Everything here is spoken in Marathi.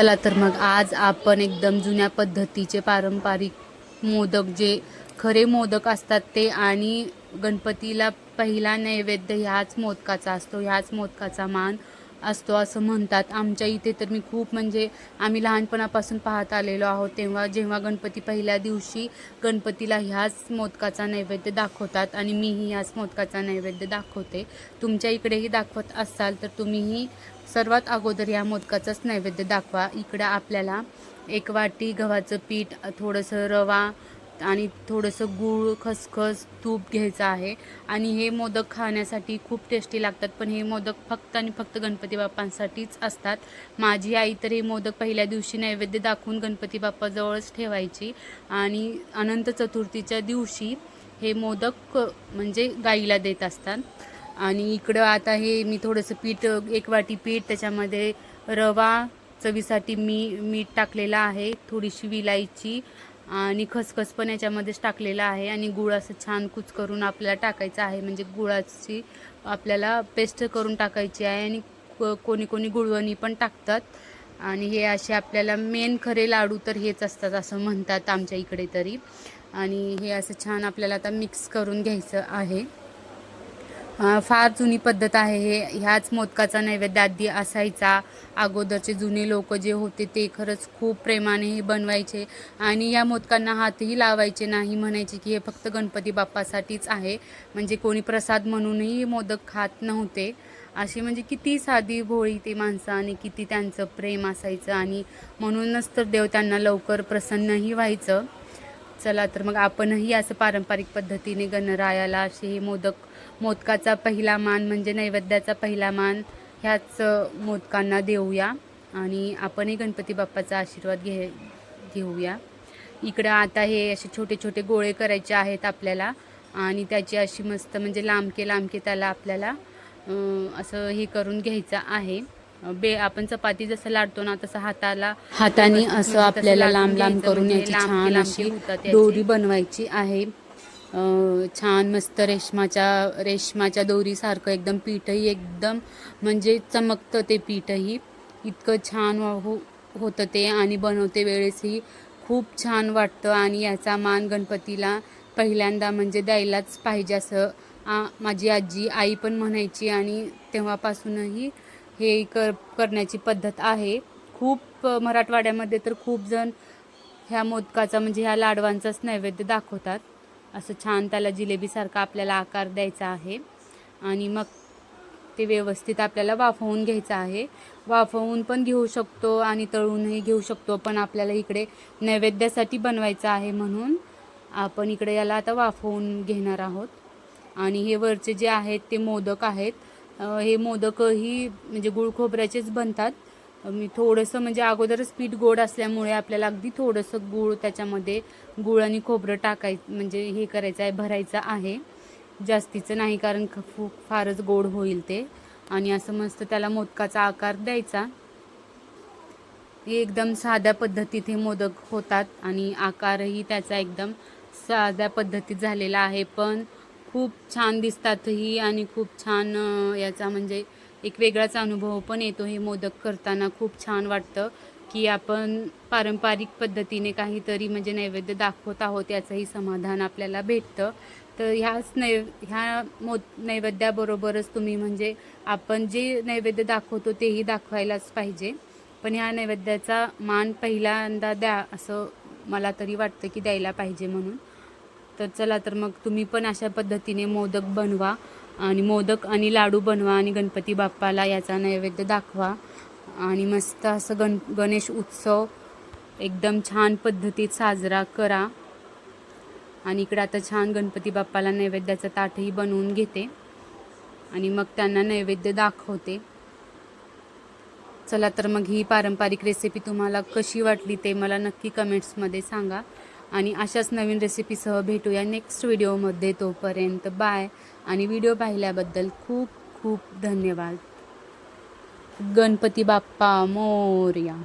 चला तर मग आज आपण एकदम जुन्या पद्धतीचे पारंपरिक मोदक जे खरे मोदक असतात ते आणि गणपतीला पहिला नैवेद्य ह्याच मोदकाचा असतो ह्याच मोदकाचा मान असतो असं म्हणतात. आमच्या इथे तर मी खूप म्हणजे आम्ही लहानपणापासून पाहत आलेलो आहोत. तेव्हा जेव्हा गणपती पहिल्या दिवशी गणपतीला ह्याच मोदकाचा नैवेद्य दाखवतात आणि मीही ह्याच मोदकाचा नैवेद्य दाखवते. तुमच्या इकडेही दाखवत असाल तर तुम्हीही सर्वात अगोदर या मोदकाचाच नैवेद्य दाखवा. इकडं आपल्याला एक वाटी गव्हाचं पीठ थोडंसं रवा आणि थोडंसं गूळ खसखस तूप घ्यायचं आहे. आणि हे मोदक खाण्यासाठी खूप टेस्टी लागतात पण हे मोदक फक्त आणि फक्त गणपती बाप्पांसाठीच असतात. माझी आई तर हे मोदक पहिल्या दिवशी नैवेद्य दाखवून गणपती बाप्पाजवळच ठेवायची. आणि अनंत चतुर्थीच्या दिवशी हे मोदक म्हणजे गाईला देत असतात. आणि इकडं आता हे मी थोडंसं पीठ एक वाटी पीठ त्याच्यामध्ये रवा चवीसाठी मी मीठ टाकलेलं आहे. थोडीशी विलायची आणि खसखस पण याच्यामध्येच टाकलेलं आहे आणि गुळ असं छान कुच करून आपल्याला टाकायचं आहे. म्हणजे गुळाची आपल्याला पेस्ट करून टाकायची आहे आणि को- कोणी कोणी गुळवणी पण टाकतात. आणि हे असे आपल्याला मेन खरे लाडू तर हेच असतात असं म्हणतात आमच्या इकडे तरी. आणि हे असं छान आपल्याला आता मिक्स करून घ्यायचं आहे. फार जुनी पद्धत आहे हे. ह्याच मोदकाचा नैवेद्य आधी असायचा. अगोदरचे जुने लोक जे होते ते खरंच खूप प्रेमाने हे बनवायचे आणि या मोदकांना हातही लावायचे नाही म्हणायचे की हे फक्त गणपती बाप्पासाठीच आहे. म्हणजे कोणी प्रसाद म्हणूनही मोदक खात नव्हते. अशी म्हणजे किती साधी भोळी ते माणसं आणि किती त्यांचं प्रेम असायचं आणि म्हणूनच तर देव त्यांना लवकर प्रसन्नही व्हायचं. चला तर मग आपणही असं पारंपरिक पद्धतीने गणरायाला असे हे मोदक मोदकाचा पहिला मान म्हणजे नैवेद्याचा पहिला मान ह्याच मोदकांना देऊया. आणि आपणही गणपती बाप्पाचा आशीर्वाद घे घेऊया. इकडं आता हे असे छोटे छोटे गोळे करायचे आहेत आपल्याला. आणि त्याची अशी मस्त म्हणजे लांबके लांबके त्याला आपल्याला असं हे करून घ्यायचं आहे. बे आपण चपाती जसं लाटतो ना तसं हाताला हाताने असं आपल्याला लांब लांब करून याची छान अशी दोरी बनवायची आहे. छान मस्त रेशमाच्या रेशमाच्या दोरीसारखं एकदम पीठही एकदम म्हणजे चमकतं ते पीठही. इतकं छान हो होतं ते आणि बनवते वेळेसही. खूप छान वाटतं आणि याचा मान गणपतीला पहिल्यांदा म्हणजे द्यायलाच पाहिजे असं आ, माझी आजी आई पण म्हणायची आणि तेव्हापासूनही हे कर करण्याची पद्धत आहे. खूप मराठवाड्यामध्ये तर खूप जण ह्या मोदकाचा म्हणजे ह्या लाडवांचाच नैवेद्य दाखवतात. असं छान त्याला जिलेबीसारखा आपल्याला आकार द्यायचा आहे. आणि मग ते व्यवस्थित आपल्याला वाफवून घ्यायचं आहे. वाफवून पण घेऊ शकतो आणि तळूनही घेऊ शकतो पण आपल्याला इकडे नैवेद्यासाठी बनवायचं आहे म्हणून आपण इकडे याला आता वाफवून घेणार आहोत. आणि हे वरचे जे आहेत ते मोदक आहेत हे मोदकही म्हणजे गुळ खोबऱ्याचेच बनतात. मी थोडंसं म्हणजे अगोदरच पीठ गोड असल्यामुळे आपल्याला अगदी थोडंसं गूळ त्याच्यामध्ये गूळ आणि खोबरं टाकाय म्हणजे हे करायचं आहे भरायचं आहे. जास्तीचं नाही कारण ख- खूप फारच गोड होईल ते. आणि असं मस्त त्याला मोदकाचा आकार द्यायचा. हे एकदम साध्या पद्धतीत हे मोदक होतात आणि आकारही त्याचा एकदम साध्या पद्धतीत झालेला आहे. पण खूप छान दिसतातही आणि खूप छान याचा म्हणजे एक वेगळाच अनुभव पण येतो हे मोदक करताना. खूप छान वाटतं की आपण पारंपरिक पद्धतीने काहीतरी म्हणजे नैवेद्य दाखवत आहोत याचंही समाधान आपल्याला भेटतं. तर ह्याच नै ह्या मो नैवेद्याबरोबरच तुम्ही म्हणजे आपण जे नैवेद्य दाखवतो तेही दाखवायलाच पाहिजे. पण ह्या नैवेद्याचा मान पहिल्यांदा द्या असं मला तरी वाटतं की द्यायला पाहिजे म्हणून. तर चला तर मग तुम्ही पण अशा पद्धतीने मोदक बनवा आणि मोदक आणि लाडू बनवा आणि गणपती बाप्पाला याचा नैवेद्य दाखवा. आणि मस्त असं गण गणेश उत्सव एकदम छान पद्धतीत साजरा करा. आणि इकडं आता छान गणपती बाप्पाला नैवेद्याचं ताटही बनवून घेते. आणि मग त्यांना नैवेद्य दाखवते. चला तर मग ही पारंपरिक रेसिपी तुम्हाला कशी वाटली ते मला नक्की कमेंट्समध्ये सांगा. आणि अशाच नवीन रेसिपीसह भेटूया नेक्स्ट व्हिडिओमध्ये तोपर्यंत बाय आणि व्हिडिओ पाहिल्याबद्दल खूप खूप धन्यवाद. गणपती बाप्पा मोरया.